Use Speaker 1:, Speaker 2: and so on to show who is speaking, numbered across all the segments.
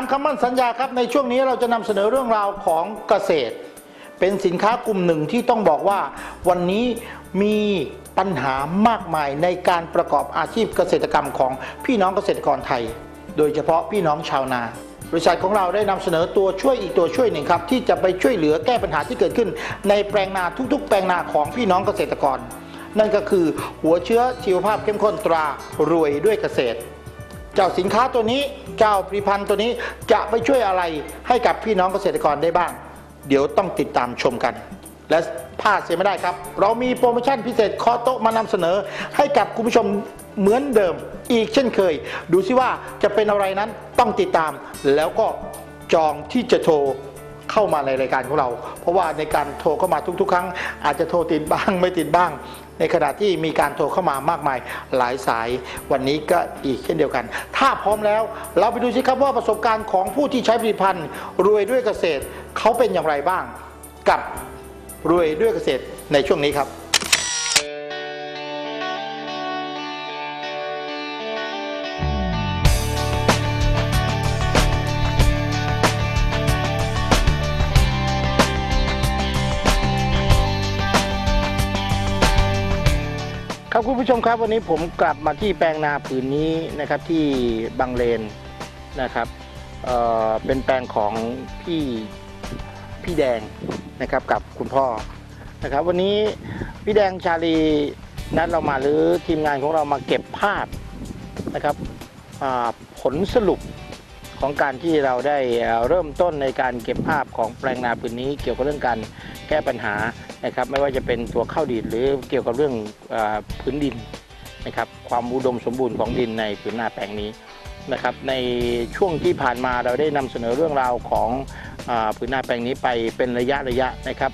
Speaker 1: ามคำมั่นสัญญาครับในช่วงนี้เราจะนำเสนอเรื่องราวของเกษตร เป็นสินค้ากลุ่มหนึ่งที่ต้องบอกว่าวันนี้มีปัญหามากมายในการประกอบอาชีพเกษตรกรรมของพี่น้องเกษตรกรไทย โดยเฉพาะพี่น้องชาวนา บริษัทของเราได้นำเสนอตัวช่วยอีกตัวช่วยหนึ่งครับที่จะไปช่วยเหลือแก้ปัญหาที่เกิดขึ้น ในแปลงนาทุกๆ แปลงนาของพี่น้องเกษตรกร นั่นก็คือหัวเชื้อชีวภาพเข้มข้นตรารวยด้วยเกษตร เจ้าสินค้าตัวนี้เจ้าผลิตภัณฑ์ตัวนี้จะไปช่วยอะไรให้กับพี่น้องเกษตรกรได้บ้าง เดี๋ยวต้องติดตามชมกัน และพลาดเสียไม่ได้ครับ เรามีโปรโมชั่นพิเศษคอโต๊ะมานำเสนอ ให้กับคุณผู้ชมเหมือนเดิมอีกเช่นเคย ดูซิว่าจะเป็นอะไรนั้นต้องติดตาม แล้วก็จองที่จะโทรเข้ามาในรายการของเรา เพราะว่าในการโทรเข้ามาทุกๆ ครั้ง อาจจะโทรติดบ้างไม่ติดบ้าง ในขณะที่มีการโทรเข้ามามากมายหลายสายวันนี้ก็อีกเช่นเดียวกัน ถ้าพร้อมแล้วเราไปดูสิครับว่าประสบการณ์ของผู้ที่ใช้ผลิตภัณฑ์ รวยด้วยเกษตรเขาเป็นอย่างไรบ้าง กับรวยด้วยเกษตรในช่วงนี้ครับ ครับคุณผู้ชมครับวันนี้ผมกลับมาที่แปลงนาผืนนี้นะครับที่บางเลนนะครับเเป็นแปลงของพี่พี่แดงนะครับกับคุณพ่อนะครับ วันนี้พี่แดงชาลีนัดเรามาหรือทีมงานของเรามาเก็บภาพนะครับผลสรุปของการที่เราได้เอ่อเริ่มต้นในการเก็บภาพของแปลงนาผืนนี้ เกี่ยวกับเรื่องการแก้ปัญหา นะครับไม่ว่าจะเป็นตัวข้าวดีดหรือเกี่ยวกับเรื่องอพื้นดินนะครับความอุดมสมบูรณ์ของดินในผืนนาแปลงนี้นะครับในช่วงที่ผ่านมาเราได้นำเสนอเรื่องราวของอผืนนาแปลงนี้ไปเป็นระยะระยะนะครับ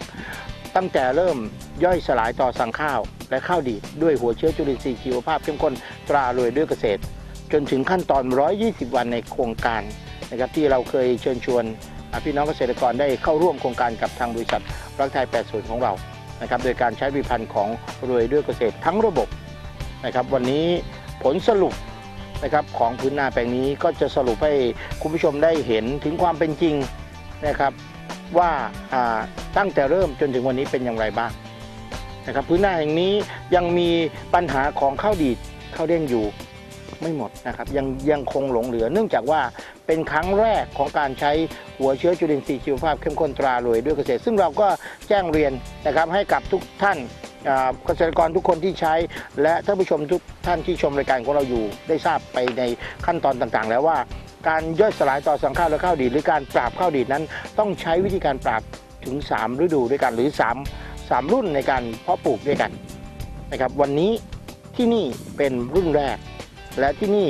Speaker 1: ตั้งแต่เริ่มย่อยสลายต่อสังข้าว และข้าวดีดด้วยหัวเชื้อจุลินทรีย์ชีวภาพเข้มข้นตรารวยด้วยเกษตร จนถึงขั้นตอน 120 วันในโครงการนะครับที่เราเคยเชิญชวน พี่น้องเกษตรกรได้เข้าร่วมโครงการกับทางบริษัทรักไทย 80 ของเรานะครับโดยการใช้ผลิตภัณฑ์ของรวยด้วยเกษตรทั้งระบบนะครับวันนี้ผลสรุปนะครับของพื้นนาแปลงนี้ก็จะสรุปให้คุณผู้ชมได้เห็นถึงความเป็นจริงนะครับว่าอ่าตั้งแต่เริ่มจนถึงวันนี้เป็นอย่างไรบ้างนะครับพื้นนาแห่งนี้ยังมีปัญหาของข้าวดีดข้าวเด้งอยู่ไม่หมดนะครับยังยังคงหลงเหลือ เนื่องจากว่า เป็นครั้งแรกของการใช้หัวเชื้อจุลินทรีย์ชีวภาพเข้มข้นตรารวยด้วยเกษตร ซึ่งเราก็แจ้งเรียนนะครับให้กับทุกท่านเกษตรกรทุกคนที่ใช้ และท่านผู้ชมทุกท่านที่ชมรายการของเราอยู่ ได้ทราบไปในขั้นตอนต่างๆ แล้วว่าการย่อยสลายต่อสังข้าวและข้าวดีดหรือการปราบข้าวดีดนั้น ต้องใช้วิธีการปราบถึง 3 ฤดูด้วยกันหรือ 3 3 รุ่นในการเพาะปลูกด้วยกันนะครับวันนี้ที่นี่เป็นรุ่นแรก และที่นี่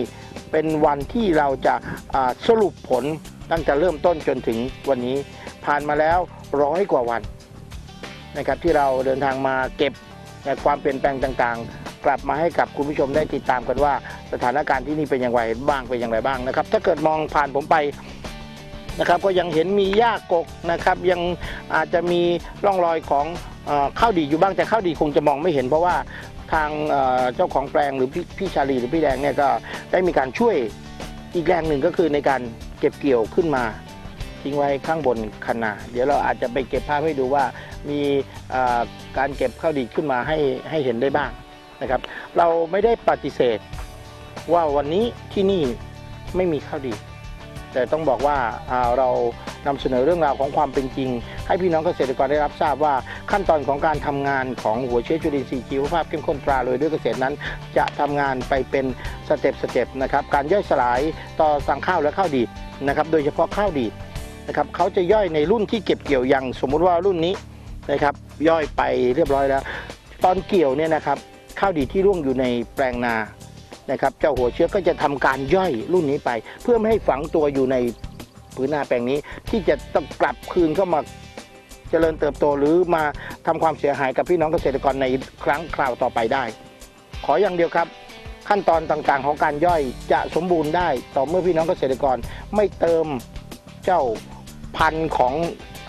Speaker 1: เป็นวันที่เราจะสรุปผลตั้งแต่เริ่มต้นจนถึงวันนี้ ผ่านมาแล้วร้อยกว่าวันนะครับที่เราเดินทางมาเก็บนะความเปลี่ยนแปลงต่างๆ กลับมาให้กับคุณผู้ชมได้ติดตามกันว่า สถานการณ์ที่นี่เป็นอย่างไรบ้างเป็นอย่างไรบ้างนะครับ ถ้าเกิดมองผ่านผมไป นะครับก็ยังเห็นมีหญ้ากกนะครับยังอาจจะมีร่องรอยของข้าวดีอยู่บ้างแต่ข้าวดีคงจะมองไม่เห็นเพราะว่าทางเจ้าของแปลงหรือพี่พี่ชาลีหรือพี่แดงเนี่ยก็ได้มีการช่วยอีกแรงหนึ่งก็คือในการเก็บเกี่ยวขึ้นมาทิ้งไว้ข้างบนคันนา เดี๋ยวเราอาจจะไปเก็บภาพให้ดูว่ามีการเก็บข้าวดีขึ้นมาให้ให้เห็นได้บ้างนะครับ เราไม่ได้ปฏิเสธว่าวันนี้ที่นี่ไม่มีข้าวดี แต่ต้องบอกว่าเรานำเสนอเรื่องราวของความเป็นจริง ให้พี่น้องเกษตรกรได้รับทราบว่าขั้นตอนของการทำงานของหัวเชื้อจุลินทรีย์ชีวภาพเข้มข้นตราเลยด้วยเกษตรนั้น จะทำงานไปเป็นสเต็ปสเต็ปนะครับการย่อยสลายต่อสั่งข้าวและข้าวดีนะครับโดยเฉพาะข้าวดีนะครับเขาจะย่อยในรุ่นที่เก็บเกี่ยวอย่างสมมุติว่ารุ่นนี้นะครับย่อยไปเรียบร้อยแล้ว ตอนเกี่ยวเนี่ยนะครับข้าวดีที่ร่วงอยู่ในแปลงนา นะครับเจ้าหัวเชื้อก็จะทำการย่อยรุ่นนี้ไป เพื่อไม่ให้ฝังตัวอยู่ในพื้นหน้าแปลงนี้ ที่จะต้องกลับคืนเข้ามาเจริญเติบโตหรือมาทำความเสียหายกับพี่น้องเกษตรกรในครั้งคราวต่อไปได้ ขออย่างเดียวครับขั้นตอนต่างๆ ของการย่อยจะสมบูรณ์ได้ต่อเมื่อพี่น้องเกษตรกรไม่เติมเจ้าพันธุ์ของ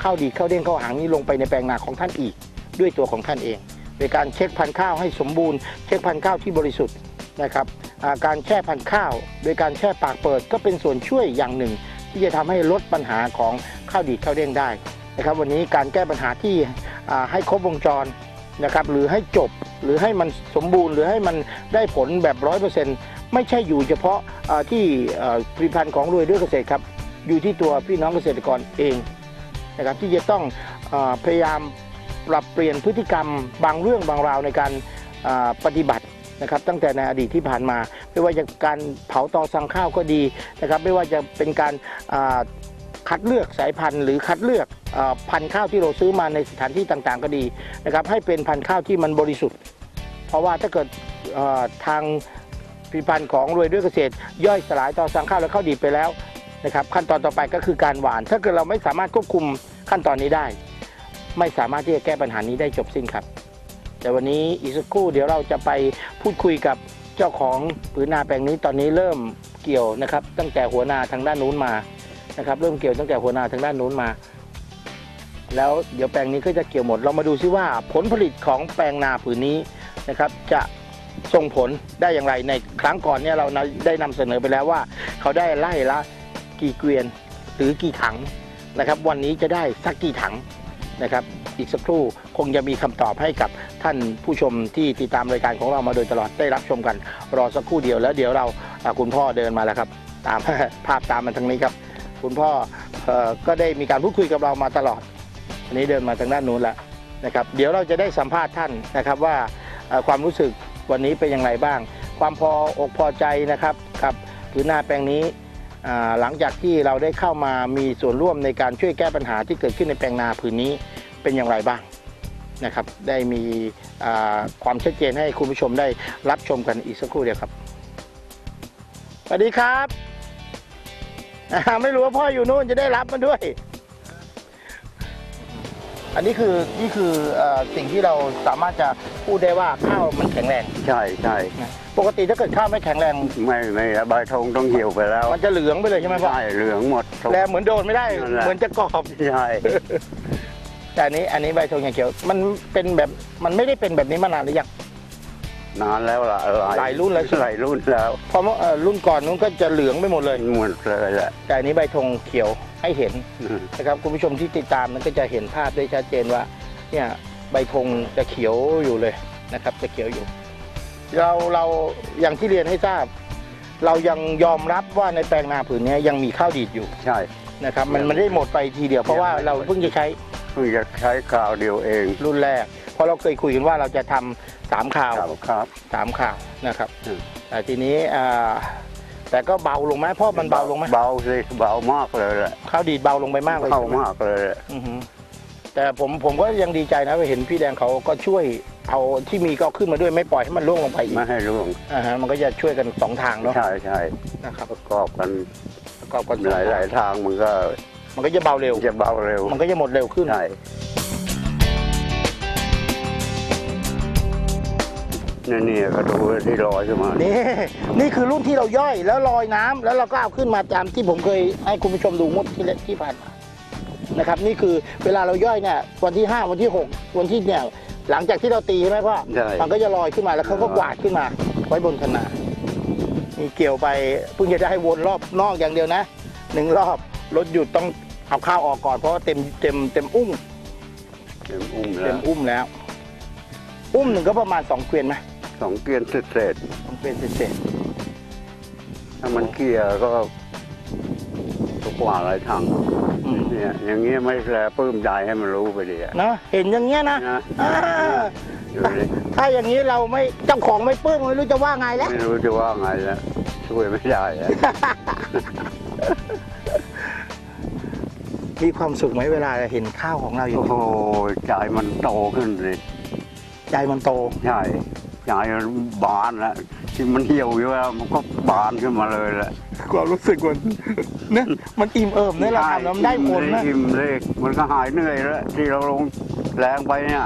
Speaker 1: ข้าวดีข้าวเด้งข้าวหางนี้ลงไปในแปลงนาของท่านอีก ด้วยตัวของท่านเองโดยการเช็คพันธุ์ข้าวให้สมบูรณ์ เช็คพันธุ์ข้าวที่บริสุทธิ์นะครับ การแช่พันธุ์ข้าว โดยการแช่ปากเปิดก็เป็นส่วนช่วยอย่างหนึ่ง ที่จะทำให้ลดปัญหาของข้าวดีดข้าวเด้งได้นะครับวันนี้การแก้ปัญหาที่ให้ครบวงจรนะครับหรือให้จบหรือให้มันสมบูรณ์ หรือให้มันได้ผลแบบร้อยเปอร์เซ็นต์ไม่ใช่อยู่เฉพาะที่ผลิตภัณฑ์ของรวยด้วยเกษตรครับอยู่ที่ตัวพี่น้องเกษตรกรเองนะครับที่จะต้องอพยายามปรับเปลี่ยนพฤติกรรมบางเรื่องบางราวในการปฏิบัติ นะครับตั้งแต่ในอดีตที่ผ่านมา ไม่ว่าจะการเผาตอสังข้าวก็ดีนะครับไม่ว่าจะเป็นการคัดเลือกสายพันธุ์หรือคัดเลือกอพันธุ์ข้าวที่เราซื้อมาในสถานที่ต่างๆ ก็ดีนะครับให้เป็นพันธุ์ข้าวที่มันบริสุทธิ์ เพราะว่าถ้าเกิดทางผลิตภัณฑ์ของรวยด้วยเกษตร ย่อยสลายต่อสังข้าวและข้าวดีไปแล้วนะครับขั้นตอนต่อไปก็คือการหวาน ถ้าเกิดเราไม่สามารถควบคุมขั้นตอนนี้ได้ ไม่สามารถที่จะแก้ปัญหานี้ได้จบสิ้นครับ แต่วันนี้อีกสักครู่เดี๋ยวเราจะไปพูดคุยกับเจ้าของผืนนาแปลงนี้ตอนนี้เริ่มเกี่ยวนะครับ ตั้งแต่หัวนาทางด้านนู้นมานะครับ เริ่มเกี่ยวตั้งแต่หัวนาทางด้านนู้นมา แล้วเดี๋ยวแปลงนี้ก็จะเกี่ยวหมด เรามาดูซิว่าผลผลิตของแปลงนาผืนนี้นะครับ จะส่งผลได้อย่างไรในครั้งก่อนเนี่ยเราได้นำเสนอไปแล้วว่า เขาได้ไล่ละกี่เกวียนหรือกี่ถังนะครับ วันนี้จะได้สักกี่ถัง นะครับ อีกสักครู่คงจะมีคำตอบให้กับท่านผู้ชมที่ติดตามรายการของเรามาโดยตลอดได้รับชมกัน รอสักครู่เดียวแล้วเดี๋ยวเราคุณพ่อเดินมาแล้วครับ ตามภาพตามมันทางนี้ครับ คุณพ่อออก็ได้มีการพูดคุยกับเรามาตลอด อันนี้เดินมาทางด้านนู้นแล้วนะครับ เดี๋ยวเราจะได้สัมภาษณ์ท่านนะครับว่าความรู้สึกวันนี้เป็นอย่างไรบ้าง ความพออกพอใจนะครับกับผืนนาแปลงนี้ หลังจากที่เราได้เข้ามามีส่วนร่วมในการช่วยแก้ปัญหาที่เกิดขึ้นในแปลงนาผืนนี้เป็นอย่างไรบ้างนะครับ ได้มีความชัดเจนให้คุณผู้ชมได้รับชมกันอีกสักครู่เดียวครับสวัสดีครับ ไม่รู้ว่าพ่ออยู่นู่นจะได้รับมันด้วย อันนี้คือนี่คือเออสิ่งที่เราสามารถจะพูดได้ว่าข้าวมันแข็งแรง
Speaker 2: ใช่ใช่
Speaker 1: ปกติถ้าเกิดข้าวไม่แข็งแรง
Speaker 2: ไม่ไม่ใบทงต้องเหี่ยวไปแล้ว
Speaker 1: มันจะเหลืองไปเลยใช่ไหมพ่อ
Speaker 2: ใช่เหลืองหมด
Speaker 1: แลเหมือนโดนไม่ได้
Speaker 2: นั่นแหละ
Speaker 1: เหมือนจะกรอบ
Speaker 2: ใช่
Speaker 1: แต่อันนี้อันนี้ใบทงอย่างเขียวมันเป็นแบบมันไม่ได้เป็นแบบนี้มานานหรือยัง
Speaker 2: นานแล้วล่ะ
Speaker 1: หลายรุ่นแล้วใช่ไหม
Speaker 2: หลายรุ่นแล้ว
Speaker 1: เพราะว่าเอ่อรุ่นก่อนนู้นก็จะเหลืองไปหมดเลย
Speaker 2: หมดเลยแหละ
Speaker 1: แต่อันนี้ใบธงเขียว ให้เห็น
Speaker 2: อืม
Speaker 1: นะครับคุณผู้ชมที่ติดตามนั้นก็จะเห็นภาพได้ชัดเจนว่าเนี่ยใบธงจะเขียวอยู่เลยนะครับจะเขียวอยู่ เราเราอย่างที่เรียนให้ทราบ เรายังยอมรับว่าในแปลงนาผืนนี้ยังมีข้าวดีดอยู่
Speaker 2: ใช่
Speaker 1: นะครับ มันมันไม่ได้หมดไปทีเดียวเพราะว่าเราเพิ่งจะใช้
Speaker 2: เพิ่งจะใช้คราวเดียวเอง
Speaker 1: รุ่นแรก เพราะเราเคยคุยกันว่าเราจะทำสามข่าว
Speaker 2: ครับครับ
Speaker 1: สามข่าวนะครับ
Speaker 2: อืม
Speaker 1: แต่ทีนี้อ่า แต่ก็เบาลงไหมเพราะมันเบาลงไหม
Speaker 2: เบาสิเบามากเลยแหละ
Speaker 1: ข้าวดีดเบาลงไปมากเลย
Speaker 2: เข้า
Speaker 1: ใช่ไหม
Speaker 2: มากเลยแหละ
Speaker 1: อือหือแต่ผมผมก็ยังดีใจนะว่าเห็นพี่แดงเขาก็ช่วยเอาที่มีก็เอาขึ้นมาด้วยไม่ปล่อยให้มันร่วงลงไปอีก
Speaker 2: ไม่ให้ร่วง
Speaker 1: อ่าฮะมันก็จะช่วยกันสองทางเนาะ
Speaker 2: ใช่ใช่
Speaker 1: นะครับ
Speaker 2: ประกอบกัน
Speaker 1: ประกอบกัน
Speaker 2: หลายหลายๆทางมันก็
Speaker 1: มันก็จะเบาเร็ว
Speaker 2: จะเบาเร็ว
Speaker 1: มันก็จะหมดเร็วขึ้น
Speaker 2: ใช่ นี่นี่ก็ดูที่ลอยขึ้นมา
Speaker 1: นี่นี่คือรุ่นที่เราย่อยแล้วลอยน้ำแล้วเราก็เอาขึ้นมาตามที่ผมเคยให้คุณผู้ชมดูงดที่เล็กที่ผ่านมานะครับ นี่คือเวลาเราย่อยเนี่ยวันที่ห้าวันที่หกวันที่เนี่ยหลังจากที่เราตีใช่ไหมพ่อ
Speaker 2: ใช่
Speaker 1: มันก็จะลอยขึ้นมาแล้วเขาก็กวาดขึ้นมา ไว้บนคนานี่เกี่ยวไปเพิ่งจะได้วนรอบนอกอย่างเดียวนะหนึ่งรอบรถหยุดต้องเอาข้าวออกก่อนเพราะว่าเต็มเต็มเต็มอุ้ม
Speaker 2: เต็มอุ้ม
Speaker 1: เต็
Speaker 2: แล้
Speaker 1: ม
Speaker 2: ว
Speaker 1: อุ้มแล้ว อุ้มหนึ่งก็ประมาณสองเกวียนไหม
Speaker 2: สองเกียนเศษ
Speaker 1: สองเกวียนเศษ
Speaker 2: ๆถ้ามันเกียร์ก็ก็กว่าหลายทาง
Speaker 1: ๆอืม
Speaker 2: เนี่ยอย่างเงี้ยไม่แลปลื้มใจให้มันรู้ไปดีอะ
Speaker 1: เนอะเห็นอย่างเงี้ยนะ
Speaker 2: นะ
Speaker 1: อ่า
Speaker 2: ดูดิ
Speaker 1: ถ้าอย่างนี้เราไม่เจ้าของไม่ปลื้มไม่รู้จะว่าไงแล้ว
Speaker 2: ไม่รู้จะว่าไงแล้วช่วยไม่ได้อะ
Speaker 1: มีความสุขไหมเวลาเห็นข้าวของเราอยู่
Speaker 2: โอ้โหใจมันโตขึ้นเลย
Speaker 1: ใจมันโต
Speaker 2: ใช่ ใจมันบานแล้วที่มันเหี่ยวอยู่แล้วมันก็บานขึ้นมาเลยแหละ
Speaker 1: ความรู้สึกมันเนี่ยมันอิ่มเอิบเนี่ยเราทำแล้วมันได้ผลนะ
Speaker 2: อิ่มเลยมันก็หายเหนื่อยแล้วที่เราลงแรงไปเนี่ย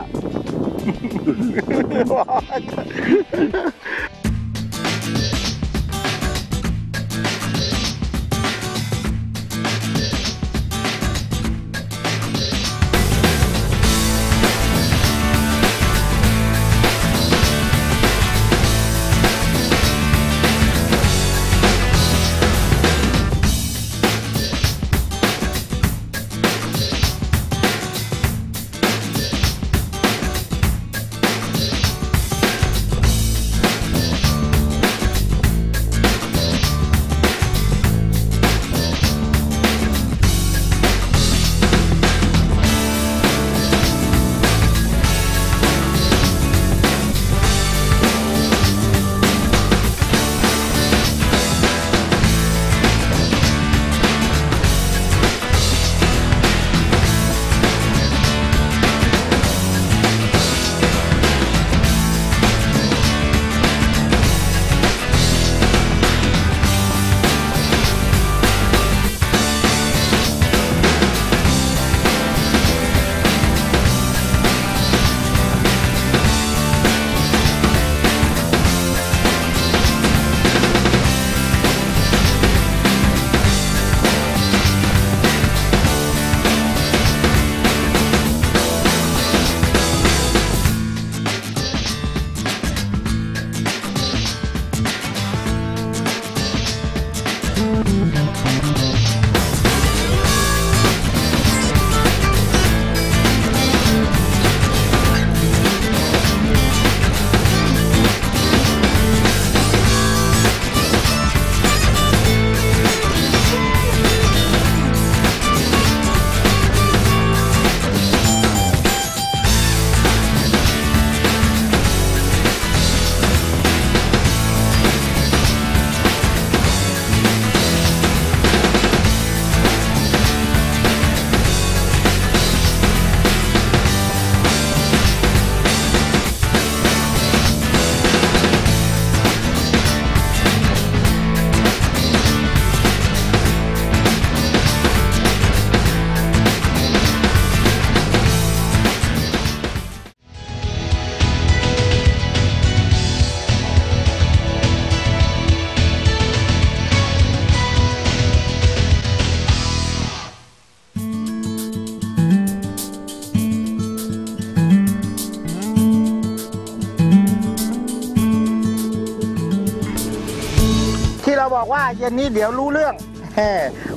Speaker 1: บอกว่าเย็นนี้เดี๋ยวรู้เรื่องแฮ่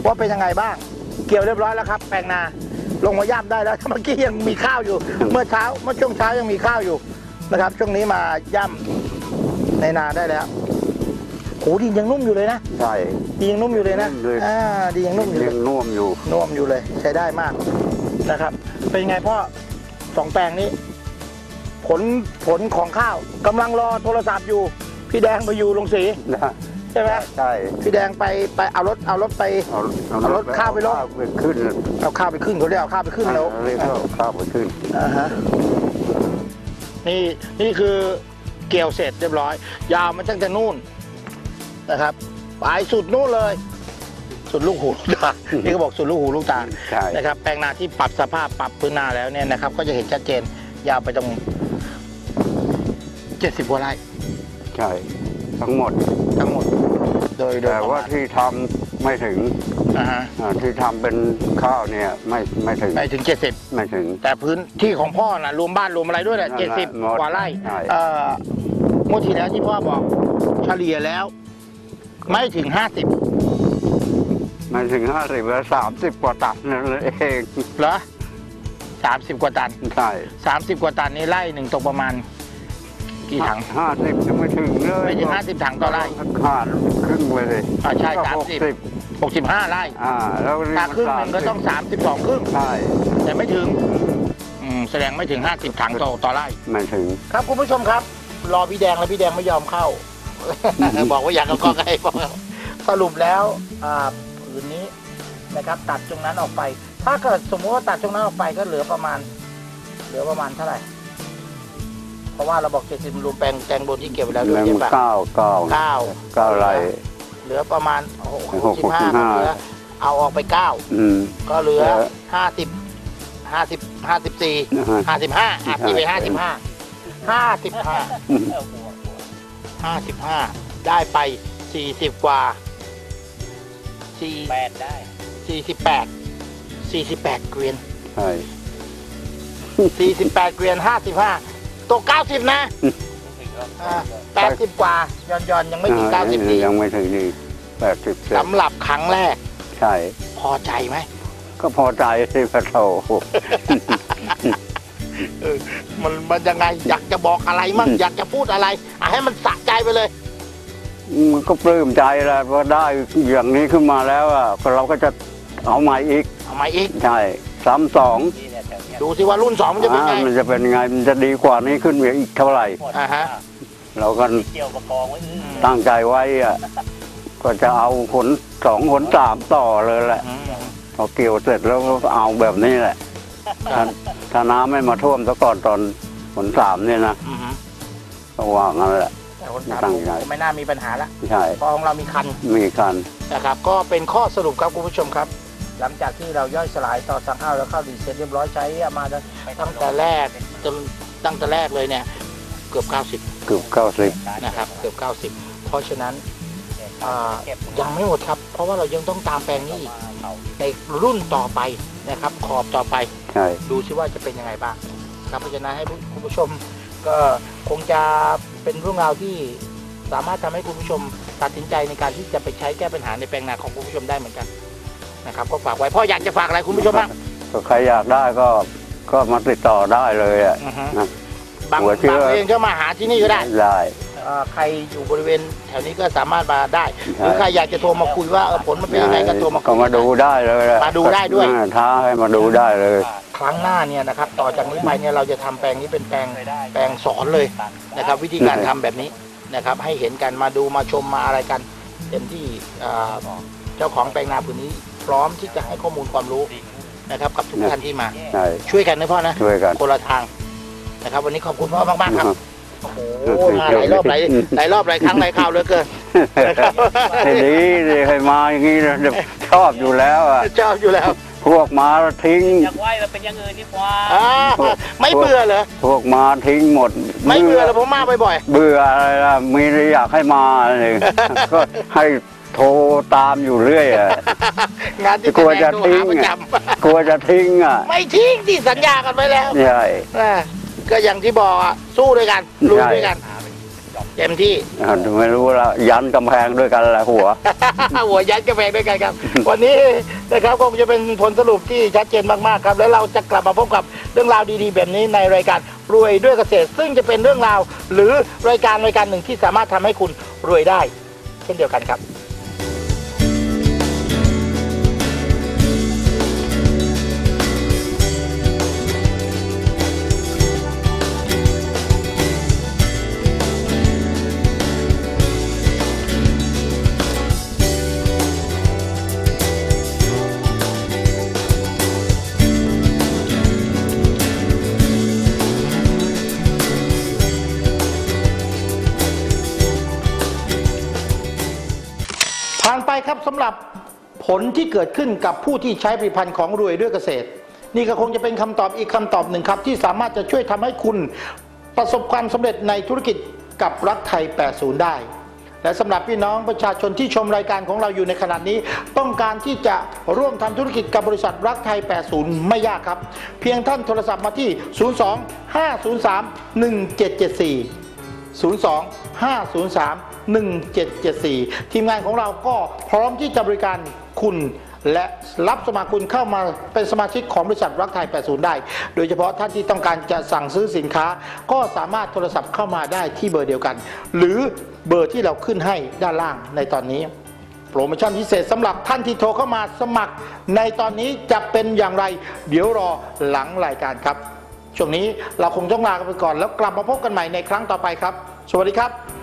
Speaker 1: ว่าเป็นยังไงบ้าง เกี่ยวเรียบร้อยแล้วครับ แปลงนา ลงมาย่ำได้แล้วเมื่อกี้ยังมีข้าวอยู่ เมื่อเช้าเมื่อช่วงเช้ายังมีข้าวอยู่นะครับ ช่วงนี้มาย่ำในนาได้แล้วโหดินยังนุ่มอยู่เลยนะ
Speaker 2: ใช่
Speaker 1: ดินยังนุ่มอยู่เลยนะ
Speaker 2: นุ่มเลย
Speaker 1: อ่าดินยังนุ่มอยู่เล
Speaker 2: ยั
Speaker 1: ย
Speaker 2: งน่วมอยู่
Speaker 1: นุ่มอยู่เลย ใช้ได้มากนะครับ เป็นไงพ่อสองแปลงนี้ ผลผลของข้าวกำลังรอโทรศัพท์อยู่ พี่แดงไปอยู่ลงสี
Speaker 2: นะ
Speaker 1: ใช่ไหม
Speaker 2: ใช่
Speaker 1: พี่แดงไปไปเอารถเอารถไป
Speaker 2: เอา
Speaker 1: เอารถข้าวไปลง
Speaker 2: ข้ไปขึ้น
Speaker 1: เอาข้าวไปขึ้นเขาเรียกเอาข้าวไปขึ้นแล้ว
Speaker 2: เรียกเอาข้าวไปขึ้น
Speaker 1: อ่าฮะนี่นี่คือเกี่ยวเสร็จเรียบร้อย ยาวมันตั้งแต่นู่นนะครับปลายสุดนู่นเลย สุดลูกหูลูกตานี่ก็บอกสุดลูกหูลูกตา
Speaker 2: ใช่
Speaker 1: นะครับแปลงนาที่ปรับสภาพปรับพื้นนาแล้วเนี่ยนะครับ ก็จะเห็นชัดเจนยาวไปตรงเจ็ดสิบกว่าไร่
Speaker 2: ใช่ทั้งหมด
Speaker 1: ทั้งหมด โดยโดย
Speaker 2: แต่
Speaker 1: ประ
Speaker 2: ว่า
Speaker 1: มาณ
Speaker 2: ที่ทำไม่ถึง
Speaker 1: อ่าฮะ
Speaker 2: อ่าที่ทำเป็นข้าวเนี่ยไม่ไม่ถึง
Speaker 1: ไปถึงเจ็ดสิบ
Speaker 2: ไม่ถึง
Speaker 1: แต่พื้นที่ของพ่อนะรวมบ้านรวมอะไรด้วยแหละ
Speaker 2: นั่น
Speaker 1: เจ็ด
Speaker 2: แหละ
Speaker 1: สิบ
Speaker 2: หมด
Speaker 1: กว่าไร่
Speaker 2: ใช่
Speaker 1: เอ่องวดที่แล้วที่พ่อบอกเฉลี่ยแล้ว ไม่ถึงห้าสิบ
Speaker 2: ไม่ถึงห้าสิบแล้วสามสิบกว่าตันนั่นเอง
Speaker 1: เหรอสามสิบกว่าตัน
Speaker 2: ใช่
Speaker 1: สามสิบกว่าตันนี่ไร่หนึ่งตกประมาณ กี่ถัง
Speaker 2: ห้าสิบยังไม่ถึงเลย
Speaker 1: ไม่ถึงห้าสิบถังต่อไร่
Speaker 2: ขาดครึ่งไปเลย
Speaker 1: อ่าใช่
Speaker 2: ก็
Speaker 1: สาม
Speaker 2: หก
Speaker 1: สิบ
Speaker 2: สิบ
Speaker 1: หกสิบห้าไร่
Speaker 2: อ่าแล้วนี่
Speaker 1: ถ้า
Speaker 2: มัน
Speaker 1: ครึ่งหนึ่งก็
Speaker 2: 30
Speaker 1: ต้องสามสิบสองครึ่ง
Speaker 2: ใช่
Speaker 1: แต่ไม่ถึงอืมแสดงไม่ถึงห้าสิบถังต่อต่อไร่
Speaker 2: ไม่ถึง
Speaker 1: ครับคุณผู้ชมครับ รอพี่แดงแล้วพี่แดงไม่ยอมเข้า บอกว่าอยากเอากอไก่บอกว่าสรุปแล้วอ่าผืนนี้นะครับ ตัดตรงนั้นออกไป ถ้าเกิดสมมติว่าตัดตรงนั้นออกไปก็เหลือประมาณ เหลือประมาณเท่าไหร่ เพราะว่าเราบอกเจ็ดสิบรวมแปลงแตงบนที่เก็บไว้แล้วด้วย
Speaker 2: แล้ว
Speaker 1: ใช่
Speaker 2: มัน
Speaker 1: ปะ
Speaker 2: เก้าเก้า
Speaker 1: เก้า
Speaker 2: เก้าไร
Speaker 1: เหลือประมาณห
Speaker 2: ห
Speaker 1: ก
Speaker 2: ก
Speaker 1: สิบห้า
Speaker 2: 65
Speaker 1: เหลือเอาออกไปเก้า
Speaker 2: อืม
Speaker 1: ก็เหลือ
Speaker 2: แล้ว
Speaker 1: ห้าสิบห้าสิบห้าสิบสี่
Speaker 2: นะฮะ
Speaker 1: ห้าสิบห้าอะตีไป
Speaker 2: ใช่
Speaker 1: ห้าสิบห้าห้าสิบห้า
Speaker 2: อืม
Speaker 1: ห้าสิบห้าได้ไปสี่สิบกว่าสี่
Speaker 3: แปดได้
Speaker 1: สี่สิบแปดสี่สิบแปดเกวียน
Speaker 2: ใช่
Speaker 1: สี่สิบแปดเกวียนห้าสิบห้า ตกเก้าสิบนะ
Speaker 3: ถึงแล้ว
Speaker 1: แปดสิบกว่าย่อนย่อนๆยังไม่ถึงเก้าสิบดี
Speaker 2: ยังไม่ถึงนี่แปดสิบเจ็ด
Speaker 1: สำหรับครั้งแรก
Speaker 2: ใช่
Speaker 1: พอใจไหม
Speaker 2: ก็พอใจสิพระโถ
Speaker 1: มันมันยังไง อยากจะบอกอะไรมั่งอยากจะพูดอะไรอะให้มันสะใจไปเลย
Speaker 2: มันก็ปลื้มใจแหละว่าได้อย่างนี้ขึ้นมาแล้วอะก็เราก็จะเอาใหม่อีก
Speaker 1: เอามาอีก
Speaker 2: ใช่ซ้ำสอง
Speaker 3: ที่เนี่ยแถวเนี้ย
Speaker 1: ดูสิว่ารุ่นสองมันจะเป็นไง
Speaker 2: อ่ามันจะเป็นไง มันจะดีกว่านี้ขึ้นอีกเท่าไหร่
Speaker 3: หมด
Speaker 1: อ่าฮะ
Speaker 2: เราก็
Speaker 3: มีเกี่ยวประกองไว้อื้อ
Speaker 2: ตั้งใจไว้อะก็จะเอาผลสองผลสามต่อเลยแหละ
Speaker 1: อืม
Speaker 2: พอเกี่ยวเสร็จแล้วก็เอาแบบนี้แหละถ้าถ้าน้ำไม่มาท่วมซะก่อนตอนผลสามเนี่ยนะ
Speaker 1: อืม
Speaker 2: ก็ว่างั้นแหละ
Speaker 1: แต่คนสาม
Speaker 2: ตั้งใจ
Speaker 1: ไม่น่ามีปัญหาละ
Speaker 2: ใช่
Speaker 1: เพราะของเรามีคัน
Speaker 2: มีการ
Speaker 1: นะครับก็เป็นข้อสรุปครับคุณผู้ชมครับห ลังจากที่เราย่อยสลายต่อสั่งข้าวแล้วเข้าดีเซ็ตเรียบร้อยใช้มาตั้งแต่แรกจนตั้งแต่แรกเลยเนี่ยเกือบ
Speaker 2: เกือบเก้าสิบ
Speaker 1: 90 นะครับ เกือบ 90 เพราะฉะนั้นอ่า
Speaker 3: เก็บ
Speaker 1: ยังไม่หมดครับ เพราะว่าเรายังต้องตามแปลงนี้อีก
Speaker 3: มาเขา
Speaker 1: ในรุ่นต่อไปนะครับ ขอบต่อไป
Speaker 2: ใช่
Speaker 1: ดูซิว่าจะเป็นยังไงบ้าง ครับเพราะฉะนั้นให้คุณผู้ชมก็คงจะเป็นเรื่องราวที่สามารถทำให้คุณผู้ชมตัดสินใจในการที่จะไปใช้แก้ปัญหาในแปลงนาของคุณผู้ชมได้เหมือนกัน นะครับก็ฝากไว้พ่ออยากจะฝากอะไรคุณผู้ชมบ้าง
Speaker 2: ก็ใครอยากได้ก็ก็มาติดต่อได้เลยอะ
Speaker 1: อือฮึ
Speaker 2: นะ
Speaker 1: บาง
Speaker 2: หัวเชื้อ
Speaker 1: บางเองก็มาหาที่นี่ก็ได้
Speaker 2: ได้
Speaker 1: เอ่อใครอยู่บริเวณแถวนี้ก็สามารถมาได้ หรือใครอยากจะโทรมาคุยว่าเออผลมันเป็นยังไงก็โทรมาคุย
Speaker 2: ก็มาดูได้เลยแหละ
Speaker 1: มาดูได้ด้วย
Speaker 2: อ่าท้าให้มาดูได้เลย
Speaker 1: ครั้งหน้าเนี่ยนะครับต่อจากนี้ไปเนี่ยเราจะทำแปลงนี้เป็นแปลงแปลงสอนเลยนะครับ วิธีการทำแบบนี้นะครับ ให้เห็นกันมาดูมาชมมาอะไรกันเต็มที่อ่าเจ้าของแปลงนาผืนนี้ พร้อมที่จะให้ข้อมูลความรู้นะครับ กับทุกท่านที่มา
Speaker 2: ใช่
Speaker 1: ช่วยกันนะพ่อนะ
Speaker 2: ช่วยกัน
Speaker 1: คนละทางนะครับ วันนี้ขอบคุณพ่อมากๆครับโอ้โห
Speaker 2: อืม
Speaker 1: มาหลายรอบหลายหลายรอบหลายครั้งหลายคราวเหลยเกิน
Speaker 2: ให้ดีดีให้มาอย่างนี้นะชอบอยู่แล้วอะ
Speaker 1: ชอบอยู่แล้ว
Speaker 2: พวกมาทิ้ง
Speaker 3: อยากไหวมันเป็นอย่างอื่นดีกว่า
Speaker 1: อ่าไม่เบื่อเหรอ
Speaker 2: พวกมาทิ้งหมด
Speaker 1: ไม่เบื่อเลยผมมาบ่อย
Speaker 2: เบื่ออะไรล่ะมีอะไรอยากให้มาเลยก็ให้ โทรตามอยู่เรื่อยอะ
Speaker 1: ๆงานที่
Speaker 2: กลัวจะ
Speaker 1: แสดงโทรหา
Speaker 2: ทิ้ง
Speaker 1: ประจ
Speaker 2: กลัวจะทิ้งอะำ
Speaker 1: ไม่ทิ้งที่สัญญากันไว้แล้ว
Speaker 2: ใช่
Speaker 1: อ่าก็อย่างที่บอกอะสู้ด้วยกันลุยด้วยกันเต็มที่
Speaker 2: อ่าไม่รู้ละยันกำแพงด้วยกันแหละหัว
Speaker 1: หัวยัดกาแฟด้วยกันครับ วันนี้นะครับคงจะเป็นผลสรุปที่ชัดเจนมากๆครับ แล้วเราจะกลับมาพบกับเรื่องราวดีๆ แบบนี้ในรายการรวยด้วยเกษตร ซึ่งจะเป็นเรื่องราว หรือรายการรายการหนึ่งที่สามารถทำให้คุณรวยได้ เช่นเดียวกันครับ ครับสำหรับผลที่เกิดขึ้นกับผู้ที่ใช้ผลิตภัณฑ์ของรวยด้วยเกษตร นี่ก็คงจะเป็นคำตอบอีกคำตอบหนึ่งครับ ที่สามารถจะช่วยทำให้คุณประสบความสำเร็จในธุรกิจกับรักไทย 80 ได้ และสำหรับพี่น้องประชาชนที่ชมรายการของเราอยู่ในขณะนี้ ต้องการที่จะร่วมทำธุรกิจกับบริษัทรักไทย 80 ไม่ยากครับ เพียงท่านโทรศัพท์มาที่ 02 503 1774 02 503 1774 ทีมงานของเราก็พร้อมที่จะบริการคุณและรับสมัครคุณเข้ามาเป็นสมาชิกของบริษัทรักไทย 80 ได้ โดยเฉพาะท่านที่ต้องการจะสั่งซื้อสินค้า ก็สามารถโทรศัพท์เข้ามาได้ที่เบอร์เดียวกัน หรือเบอร์ที่เราขึ้นให้ด้านล่างในตอนนี้ โปรโมชั่นพิเศษสำหรับท่านที่โทรเข้ามาสมัคร ในตอนนี้จะเป็นอย่างไร เดี๋ยวรอหลังรายการครับ ช่วงนี้เราคงต้องลากันไปก่อนแล้วกลับมาพบกันใหม่ในครั้งต่อไปครับ สวัสดีครับ